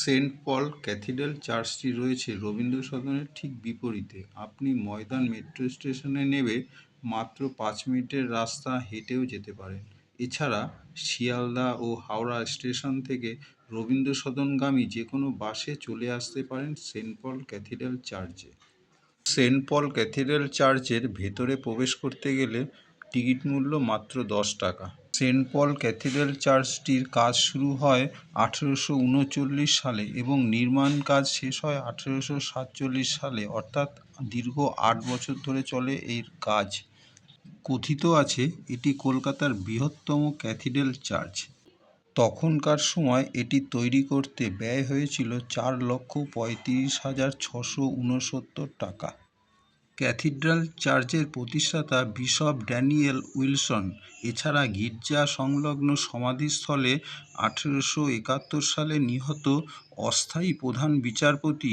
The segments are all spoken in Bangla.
সেন্ট পল ক্যাথিড্রাল চার্চটি রয়েছে রবীন্দ্র সদনের ঠিক বিপরীতে। আপনি ময়দান মেট্রো স্টেশনে নেমে মাত্র পাঁচ মিনিটের রাস্তা হেঁটেও যেতে পারেন। এছাড়া শিয়ালদা ও হাওড়া স্টেশন থেকে রবীন্দ্র সদনগামী যে কোনো বাসে চলে আসতে পারেন Saint Paul Cathedral Church. Saint Paul Cathedral চার্চের ভেতরে প্রবেশ করতে গেলে টিকিট মূল্য মাত্র দশ টাকা। সেন্ট পল ক্যাথিড্রাল চার্চটির কাজ শুরু হয় আঠেরোশো উনচল্লিশ সালে এবং নির্মাণ কাজ শেষ হয় আঠেরোশো সাতচল্লিশ সালে। অর্থাৎ দীর্ঘ আট বছর ধরে চলে এর কাজ। কথিত আছে, এটি কলকাতার বৃহত্তম ক্যাথিড্রাল চার্চ। তখনকার সময় এটি তৈরি করতে ব্যয় হয়েছিল চার লক্ষ পঁয়ত্রিশ হাজার ছশো উনসত্তর টাকা। ক্যাথিড্রাল চার্চের প্রতিষ্ঠাতা বিশপ ড্যানিয়েল উইলসন, এছাড়া গির্জা সংলগ্ন সমাধিস্থলে আঠেরোশো একাত্তর সালে নিহত অস্থায়ী প্রধান বিচারপতি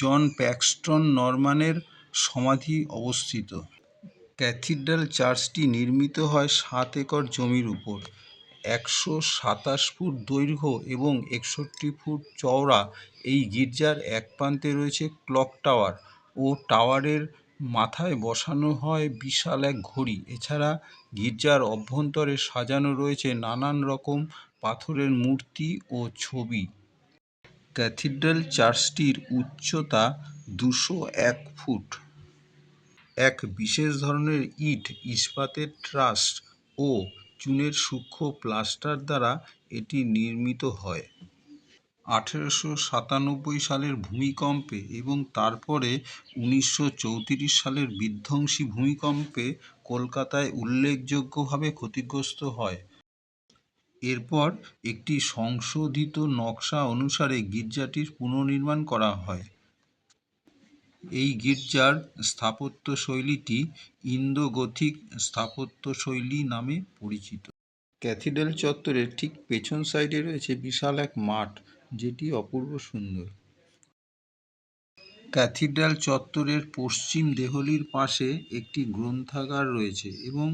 জন প্যাক্সটন নরম্যানের সমাধি অবস্থিত। ক্যাথিড্রাল চার্চটি নির্মিত হয় সাত একর জমির উপর। একশো সাতাশ ফুট দৈর্ঘ্য এবং একষট্টি ফুট চওড়া। এই গির্জার এক প্রান্তে রয়েছে ক্লক টাওয়ার ও টাওয়ারের মাথায় বসানো হয় বিশাল এক ঘড়ি। এছাড়া গির্জার অভ্যন্তরে সাজানো রয়েছে নানান রকম পাথরের মূর্তি ও ছবি। ক্যাথিড্রাল চার্চটির উচ্চতা দুশো এক ফুট। এক বিশেষ ধরনের ইট, ইস্পাতের ট্রাস ও চুনের সূক্ষ্ম প্লাস্টার দ্বারা এটি নির্মিত হয়। আঠেরোশো সাতানব্বই সালের ভূমিকম্পে এবং তারপরে উনিশশো চৌত্রিশ সালের বিধ্বংসী ভূমিকম্পে কলকাতায় উল্লেখযোগ্যভাবে ক্ষতিগ্রস্ত হয়। এরপর একটি সংশোধিত নকশা অনুসারে গির্জাটির পুনর্নির্মাণ করা হয়। এই গির্জার স্থাপত্যশৈলীটি ইন্দো গথিক স্থাপত্যশৈলী নামে পরিচিত। ক্যাথিড্রাল চত্বরের ঠিক পেছন সাইডে রয়েছে বিশাল এক মাঠ। যেটি অপূর্ব সুন্দর। ক্যাথিড্রাল চত্বরের পশ্চিম দেহলির পাশে একটি গ্রন্থাগার রয়েছে এবং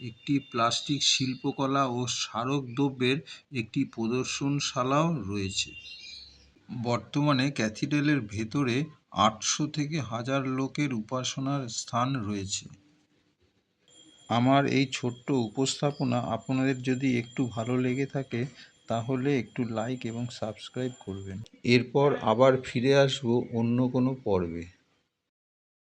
একটি প্লাস্টিক শিল্পকলা ও স্মারক দ্রব্যের একটি প্রদর্শনশালাও রয়েছে। বর্তমানে ক্যাথিড্রালের ভেতরে আটশো থেকে হাজার লোকের উপাসনার স্থান রয়েছে। আমার এই ছোট্ট উপস্থাপনা আপনাদের যদি একটু ভালো লেগে থাকে তাহলে একটু লাইক এবং সাবস্ক্রাইব করবেন। এরপর আবার ফিরে আসব অন্য কোনো পর্বে।